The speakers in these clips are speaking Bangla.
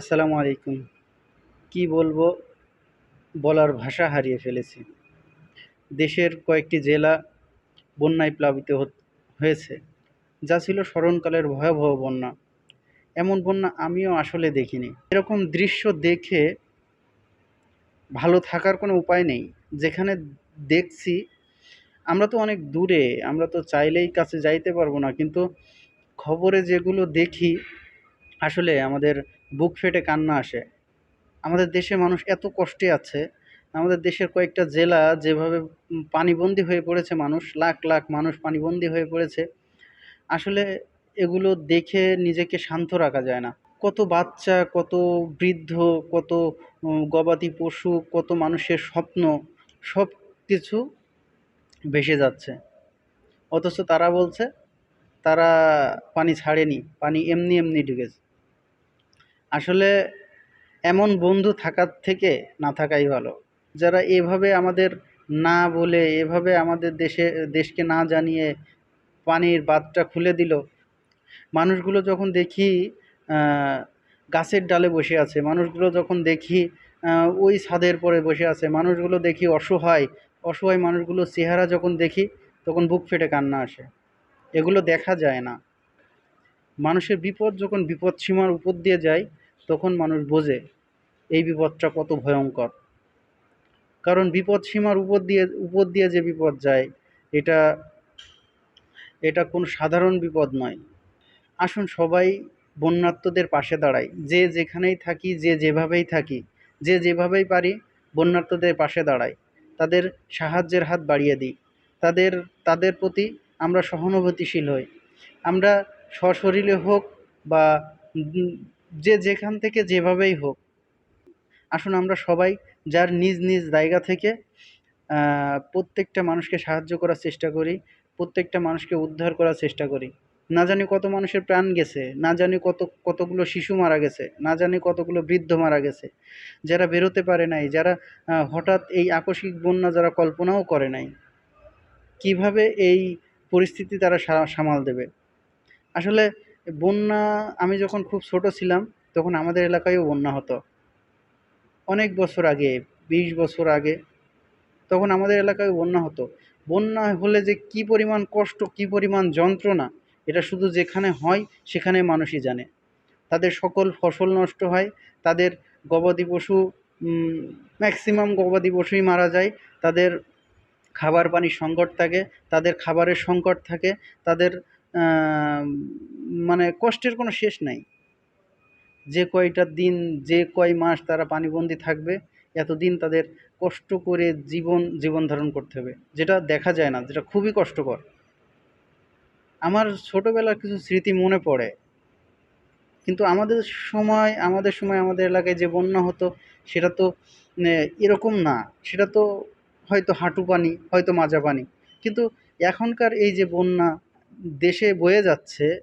আসসালামু আলাইকুম। কি বলব? বলার ভাষা হারিয়ে ফেলেছি। দেশের কয়েকটি জেলা বন্যায় প্লাবিত হয়েছে, যা ছিল স্মরণকালের ভয়াবহ বন্যা। এমন বন্যা আমিও আসলে দেখিনি। এরকম দৃশ্য দেখে ভালো থাকার কোনো উপায় নেই। যেখানে দেখছি, আমরা তো অনেক দূরে, আমরা তো চাইলেই কাছে যাইতে পারব না। কিন্তু খবরে যেগুলো দেখি, আসলে আমাদের বুক ফেটে কান্না আসে। আমাদের দেশের মানুষ এত কষ্টে আছে, আমাদের দেশের কয়েকটা জেলা যেভাবে পানিবন্দী হয়ে পড়েছে মানুষ, লাখ লাখ মানুষ পানিবন্দী হয়ে পড়েছে, আসলে এগুলো দেখে নিজেকে শান্ত রাখা যায় না। কত বাচ্চা, কত বৃদ্ধ, কত গবাদি পশু, কত মানুষের স্বপ্ন সব কিছু ভেসে যাচ্ছে। অথচ তারা বলছে, তারা পানি ছাড়েনি, পানি এমনি এমনি ঢুকেছে। আসলে এমন বন্ধু থাকার থেকে না থাকাই ভালো। যারা এভাবে আমাদের না বলে, এভাবে আমাদের দেশে, দেশকে না জানিয়ে পানির বাঁধটা খুলে দিল, মানুষগুলো যখন দেখি গাছের ডালে বসে আছে, মানুষগুলো যখন দেখি ওই ছাদের পরে বসে আছে, মানুষগুলো দেখি অসহায় অসহায় মানুষগুলোর চেহারা যখন দেখি, তখন বুক ফেটে কান্না আসে। এগুলো দেখা যায় না। মানুষের বিপদ যখন বিপদ সীমার উপর দিয়ে যায় তখন মানুষ বোঝে, এই বিপদটা কত ভয়ঙ্কর। কারণ বিপদ সীমার উপর দিয়ে উপর দিয়ে যে বিপদ যায়, এটা এটা কোনো সাধারণ বিপদ নয়। আসুন সবাই বন্যার্তদের পাশে দাঁড়াই। যে যেখানেই থাকি, যে যেভাবেই থাকি, যে যেভাবেই পারি বন্যার্তদের পাশে দাঁড়াই। তাদের সাহায্যের হাত বাড়িয়ে দিই। তাদের তাদের প্রতি আমরা সহানুভূতিশীল হই। আমরা সশরীরে হোক বা যে যেখান থেকে যেভাবেই হোক, আসুন আমরা সবাই যার নিজ নিজ জায়গা থেকে প্রত্যেকটা মানুষকে সাহায্য করার চেষ্টা করি, প্রত্যেকটা মানুষকে উদ্ধার করার চেষ্টা করি। না জানি কত মানুষের প্রাণ গেছে, না জানি কত, কতগুলো শিশু মারা গেছে, না জানি কতগুলো বৃদ্ধ মারা গেছে। যারা বেরোতে পারে নাই, যারা হঠাৎ এই আকস্মিক বন্যা যারা কল্পনাও করে নাই, কীভাবে এই পরিস্থিতি তারা সামাল দেবে? আসলে বন্যা, আমি যখন খুব ছোট ছিলাম, তখন আমাদের এলাকায়ও বন্যা হতো। অনেক বছর আগে, বিশ বছর আগে, তখন আমাদের এলাকায় বন্যা হতো। বন্যা হলে যে কি পরিমাণ কষ্ট, কি পরিমাণ যন্ত্রণা, এটা শুধু যেখানে হয়, সেখানে মানুষই জানে। তাদের সকল ফসল নষ্ট হয়, তাদের গবাদি পশু ম্যাক্সিমাম গবাদি পশুই মারা যায়, তাদের খাবার পানির সংকট থাকে, তাদের খাবারের সংকট থাকে, তাদের মানে কষ্টের কোনো শেষ নাই। যে কয়টা দিন, যে কয় মাস তারা পানিবন্দী থাকবে, এতদিন তাদের কষ্ট করে জীবন জীবন ধারণ করতে হবে। যেটা দেখা যায় না, যেটা খুবই কষ্টকর। আমার ছোটোবেলার কিছু স্মৃতি মনে পড়ে। কিন্তু আমাদের সময় আমাদের সময়, আমাদের এলাকায় যে বন্যা হতো, সেটা তো এরকম না। সেটা তো হয়তো হাঁটু পানি, হয়তো মাজা পানি। কিন্তু এখনকার এই যে বন্যা দেশে বয়ে যাচ্ছে,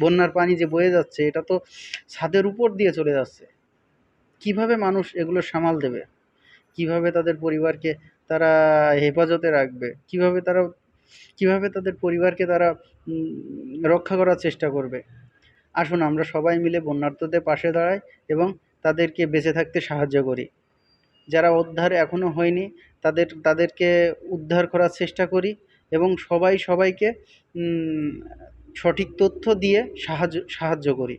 বন্যার পানি যে বয়ে যাচ্ছে, এটা তো ছাদের উপর দিয়ে চলে যাচ্ছে। কীভাবে মানুষ এগুলো সামাল দেবে? কীভাবে তাদের পরিবারকে তারা হেফাজতে রাখবে? কীভাবে তারা, কীভাবে তাদের পরিবারকে তারা রক্ষা করার চেষ্টা করবে? আসুন আমরা সবাই মিলে বন্যার্থদের পাশে দাঁড়াই এবং তাদেরকে বেঁচে থাকতে সাহায্য করি। যারা উদ্ধার এখনও হয়নি, তাদের, তাদেরকে উদ্ধার করার চেষ্টা করি। এবং সবাই সবাইকে সঠিক তথ্য দিয়ে সাহায্য সাহায্য করি।